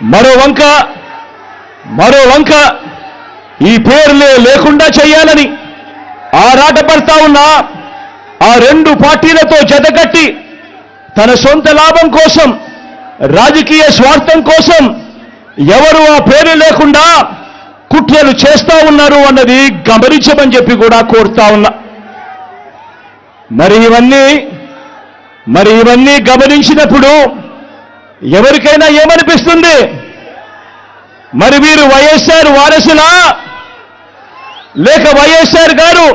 మరో వంక మరో వంక ఈ పేర్లే లేకుండా చేయాలని ఆరాటపడతా ఉన్న ఆ రెండు పార్టీలతో జతకట్టి తన సొంత లాభం కోసం రాజకీయ స్వార్థం కోసం ఎవరు ఆ పేరు లేకుండా కుట్రలు చేస్తా ఉన్నారు అన్నది గమనించమని చెప్పి కూడా కోరుతా ఉన్నా. మరి ఇవన్నీ మరి ఇవన్నీ గమనించినప్పుడు ఎవరికైనా ఏమనిపిస్తుంది? మరి వీరు వైఎస్ఆర్ వారసులా? లేక వైఎస్ఆర్ గారు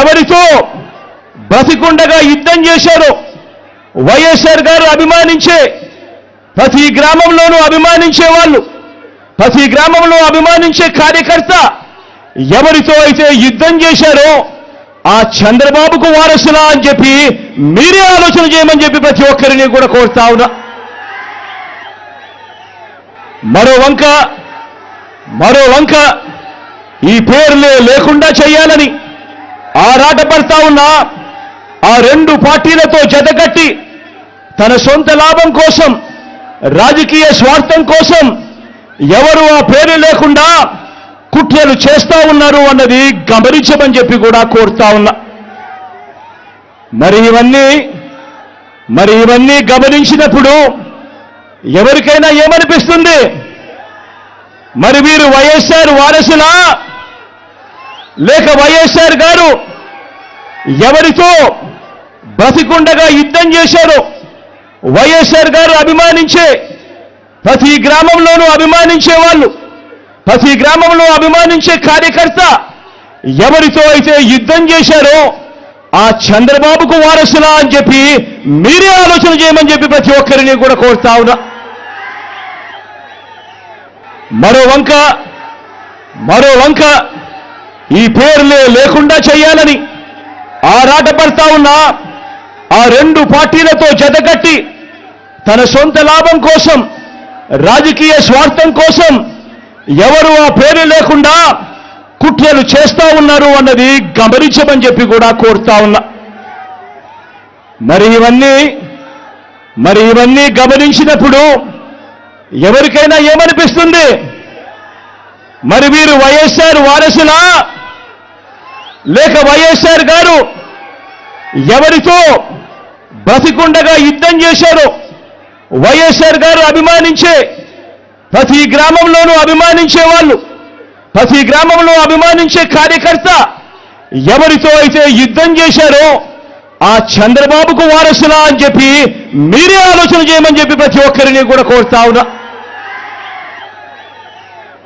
ఎవరితో బ్రతికుండగా యుద్ధం చేశారు? వైఎస్ఆర్ గారు అభిమానించే ప్రతి గ్రామంలోనూ అభిమానించే వాళ్ళు ప్రతి గ్రామంలో అభిమానించే కార్యకర్త ఎవరితో అయితే యుద్ధం చేశారో ఆ చంద్రబాబుకు వారసులా అని చెప్పి మీరే ఆలోచన చేయమని చెప్పి ప్రతి ఒక్కరిని కూడా కోరుతా ఉన్నా. మరో వంక మరో వంక ఈ పేర్లే లేకుండా చేయాలని ఆరాటపడతా ఉన్న ఆ రెండు పార్టీలతో జతకట్టి తన సొంత లాభం కోసం రాజకీయ స్వార్థం కోసం ఎవరు ఆ పేరు లేకుండా కుట్రలు చేస్తా ఉన్నారు అన్నది గమనించమని చెప్పి కూడా కోరుతా ఉన్నా. మరి ఇవన్నీ మరి ఇవన్నీ గమనించినప్పుడు ఎవరికైనా ఏమనిపిస్తుంది? మరి వీరు వైఎస్ఆర్ వారసులా? లేక వైఎస్ఆర్ గారు ఎవరితో బ్రతికుండగా యుద్ధం చేశారు? వైఎస్ఆర్ గారు అభిమానించే ప్రతి గ్రామంలోనూ అభిమానించే వాళ్ళు ప్రతి గ్రామంలో అభిమానించే కార్యకర్త ఎవరితో అయితే యుద్ధం చేశారో ఆ చంద్రబాబుకు వారసులా అని చెప్పి మీరే ఆలోచన చేయమని చెప్పి ప్రతి ఒక్కరిని కూడా కోరుతా ఉన్నా. మరో వంక మరో వంక ఈ పేర్లే లేకుండా చేయాలని ఆరాటపడతా ఉన్న ఆ రెండు పార్టీలతో జతకట్టి తన సొంత లాభం కోసం రాజకీయ స్వార్థం కోసం ఎవరు ఆ పేరు లేకుండా కుట్రలు చేస్తా ఉన్నారు అన్నది గమనించమని చెప్పి కూడా కోరుతా ఉన్నా. మరి ఇవన్నీ మరి ఇవన్నీ గమనించినప్పుడు ఎవరికైనా ఏమనిపిస్తుంది? మరి వీరు వైఎస్ఆర్ వారసులా? లేక వైఎస్ఆర్ గారు ఎవరితో బ్రతికుండగా యుద్ధం చేశారు? వైఎస్ఆర్ గారు అభిమానించే ప్రతి గ్రామంలోనూ అభిమానించే వాళ్ళు ప్రతి గ్రామంలో అభిమానించే కార్యకర్త ఎవరితో అయితే యుద్ధం చేశారో ఆ చంద్రబాబుకు వారసులా అని చెప్పి మీరే ఆలోచన చేయమని చెప్పి ప్రతి ఒక్కరిని కూడా కోరుతా ఉన్నా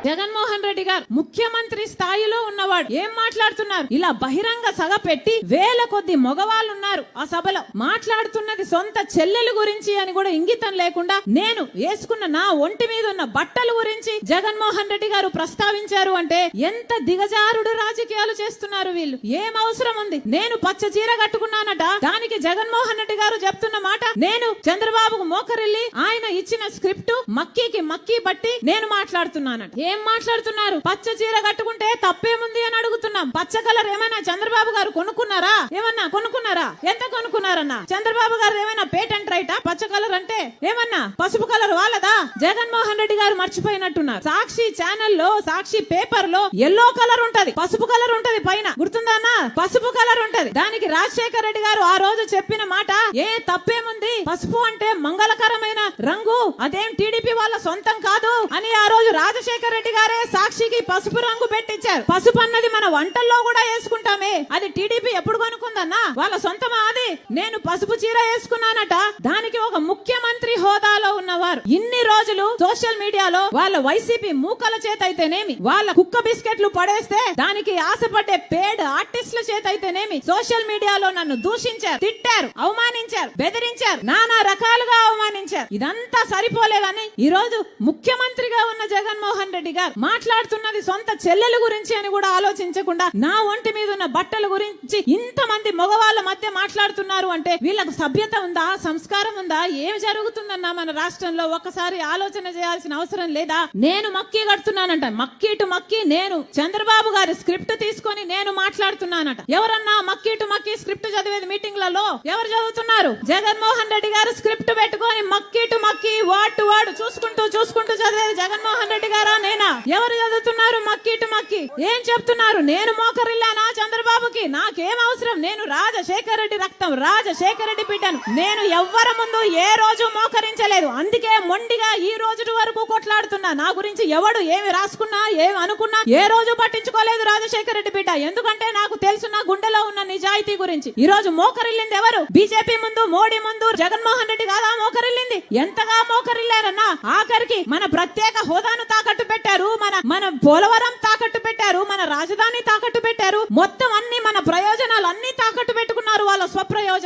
జగన్మోహన్ రెడ్డి గారు ముఖ్యమంత్రి స్థాయిలో ఉన్నవాడు. ఏం మాట్లాడుతున్నారు? ఇలా బహిరంగ సభ పెట్టి వేల కొద్ది మగవాళ్ళు ఉన్నారు ఆ సభలో. మాట్లాడుతున్నది సొంత చెల్లెలు గురించి అని కూడా ఇంగితం లేకుండా నేను వేసుకున్న నా ఒంటి మీద ఉన్న బట్టల గురించి జగన్మోహన్ రెడ్డి గారు ప్రస్తావించారు అంటే ఎంత దిగజారుడు రాజకీయాలు చేస్తున్నారు వీళ్ళు? ఏం అవసరం ఉంది? నేను పచ్చ చీర కట్టుకున్నానట. దానికి జగన్మోహన్ రెడ్డి గారు చెప్తున్న మాట నేను చంద్రబాబుకు మోకరిల్లి ఆయన ఇచ్చిన స్క్రిప్ట్ మక్కీకి మక్కీ బట్టి నేను మాట్లాడుతున్నానట. ఏం మాట్లాడుతున్నారు? పచ్చ చీర కట్టుకుంటే తప్పేముంది అని అడుగుతున్నాం. పచ్చ కలర్ ఏమైనా చంద్రబాబు గారు కొనుక్కున్నారా? ఏమన్నా కొనుక్కున్నారా? ఎంత కొనుక్కున్నారన్నా? చంద్రబాబు గారు ఏమైనా పేటెంట్ రైటా పచ్చ కలర్ అంటే ఏమన్నా? పసుపు కలర్ వాళ్ళదా? జగన్మోహన్ రెడ్డి గారు మర్చిపోయినట్టున్నారు. సాక్షి ఛానల్లో సాక్షి పేపర్లో ఎల్లో కలర్ ఉంటది. పసుపు కలర్ ఉంటది పైన. గుర్తుందన్నా పసుపు కలర్ ఉంటది. దానికి రాజశేఖర్ రెడ్డి గారు ఆ రోజు చెప్పిన మాట ఏ తప్పేముంది? పసుపు అంటే మంగళకరమైన రంగు. అదేం టీడీపీ వాళ్ళ సొంతం కాదు అని ఆ రోజు రాజశేఖర్ రెడ్డి గారే సాక్షి సాక్షికి పసుపు రంగు పెట్టించారు. పసుపు అన్నది మన వంటల్లో కూడా వేసుకుంటామే. అది టీడీపీ ఎప్పుడు కొనుక్కుందన్నా? వాళ్ళ సొంతమా అది నేను పసుపు చీర వేసుకున్నానట. దానికి ఒక ముఖ్యమంత్రి హోదాలో ఉన్నవారు. ఇన్ని రోజులు సోషల్ మీడియాలో వాళ్ళ వైసీపీ మూకల చేత అయితేనేమి వాళ్ళ కుక్క బిస్కెట్లు పడేస్తే దానికి ఆశపడ్డే పేడ్ ఆర్టిస్టుల చేత అయితేనేమి సోషల్ మీడియాలో నన్ను దూషించారు తిట్టారు అవమానించారు బెదిరించారు నానా రకాలుగా అవమానించారు. ఇదంతా సరిపోలేదని ఈ రోజు ముఖ్యమంత్రిగా ఉన్న జగన్మోహన్ రెడ్డి గారు మాట్లాడుతున్నది సొంత చెల్లెల గురించి అని కూడా ఆలోచించకుండా నా ఒంటి మీద ఉన్న బట్టల గురించి ఇంతమంది మగవాళ్ళ మధ్య మాట్లాడుతున్నారు అంటే వీళ్ళకు సభ్యత ఉందా సంస్కారం ఉందా ఏం జరుగుతుందన్నా మన రాష్ట్రంలో? ఒకసారి ఆలోచన చేయాల్సిన అవసరం లేదా? నేను మక్కీ కడుతున్నానంట. మక్కీ టు మక్కీ నేను చంద్రబాబు గారి స్క్రిప్ట్ తీసుకొని నేను మాట్లాడుతున్నానట. ఎవరన్నా మక్కీ టు మక్కీ స్క్రిప్ట్ చదివేది మీటింగ్లలో? ఎవరు చదువుతున్నారు? జగన్మోహన్ రెడ్డి గారు స్క్రిప్ట్ పెట్టుకొని మక్కీ టు మక్కీ వర్డ్ టు చూసుకుంటూ చూసుకుంటూ చదివేది జగన్మోహన్ రెడ్డి గారా నేనా? ఎవరు చదువుతున్నారు మక్కీ టు మక్కీ? ఏం చెప్తున్నారు? నేను మోకరిల్లానా చంద్రబాబుకి? నాకేం అవసరం? నేను రాజశేఖర రెడ్డి రక్తం రాజశేఖర రెడ్డి బిడ్డను. నేను ఎవ్వరి ముందు ఏ రోజు మోకరించలేదు. అందుకే మొండి మొండిగా ఈ రోజు వరకు కొట్లాడుతున్నా. నా గురించి ఎవడు ఏమి రాసుకున్నా ఏమి అనుకున్నా ఏ రోజు పట్టించుకోలేదు రాజశేఖర రెడ్డి బిడ్డ. ఎందుకంటే నాకు తెలుసు నా గుండెలో ఉన్న నిజాయితీ గురించి. ఈ రోజు మోకరిల్లింది ఎవరు? బీజేపీ ముందు మోడీ ముందు జగన్మోహన్ రెడ్డి కాదా మోకరిల్లింది? ఎంతగా మోకరిల్లారన్నా? ఆఖరికి మన ప్రత్యేక హోదాను తాకట్టు పెట్టారు మన మన పోలవరం తాకట్టు పెట్టారు మన రాజధాని తాకట్టు పెట్టారు. మొత్తం అన్ని మన ప్రయోజనాలు అన్ని తాకట్టు పెట్టు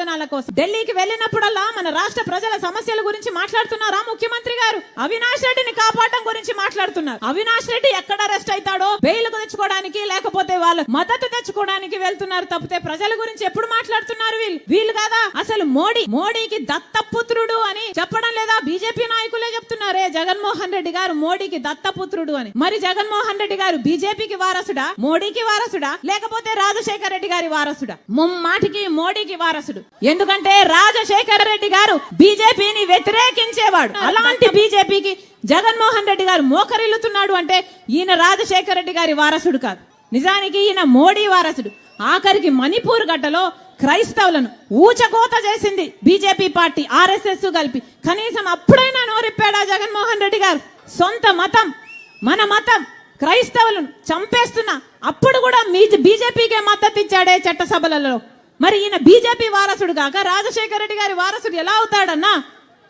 ప్రయోజనాల కోసం. ఢిల్లీకి వెళ్ళినప్పుడల్లా మన రాష్ట్ర ప్రజల సమస్యల గురించి మాట్లాడుతున్నారా ముఖ్యమంత్రి గారు? అవినాష్ రెడ్డిని కాపాడడం గురించి మాట్లాడుతున్నారు. అవినాష్ రెడ్డి ఎక్కడ అరెస్ట్ అవుతాడో బెయిల్ తెచ్చుకోవడానికి లేకపోతే వాళ్ళు మద్దతు తెచ్చుకోవడానికి వెళ్తున్నారు తప్పితే ప్రజల గురించి ఎప్పుడు మాట్లాడుతున్నారు వీళ్ళు? వీళ్ళు కాదా? అసలు మోడీ మోడీకి దత్తపుత్రుడు అని చెప్పడం లేదా? బీజేపీ నాయకులే చెప్తున్నారే జగన్మోహన్ రెడ్డి గారు మోడీకి దత్తపుత్రుడు అని. మరి జగన్మోహన్ రెడ్డి గారు బీజేపీకి వారసుడా? మోడీకి వారసుడా? లేకపోతే రాజశేఖర రెడ్డి గారి వారసుడా? ముమ్మాటికి మోడీకి వారసుడు. ఎందుకంటే రాజశేఖర రెడ్డి గారు బీజేపీని వ్యతిరేకించేవాడు. అలాంటి బీజేపీకి జగన్మోహన్ రెడ్డి గారు మోకరిల్లుతున్నాడు అంటే ఈయన రాజశేఖర రెడ్డి గారి వారసుడు కాదు. నిజానికి ఈయన మోడీ వారసుడు. ఆఖరికి మణిపూర్ గడ్డలో క్రైస్తవులను ఊచకోత చేసింది బీజేపీ పార్టీ ఆర్ఎస్ఎస్ కలిపి. కనీసం అప్పుడైనా నోరిప్పాడా జగన్మోహన్ రెడ్డి గారు? సొంత మతం మన మతం క్రైస్తవులను చంపేస్తున్నా అప్పుడు కూడా మీ బీజేపీకే మద్దతు ఇచ్చాడే చట్టసభలలో. మరి ఈయన బీజేపీ వారసుడు కాక రాజశేఖర రెడ్డి గారి వారసుడు ఎలా అవుతాడన్నా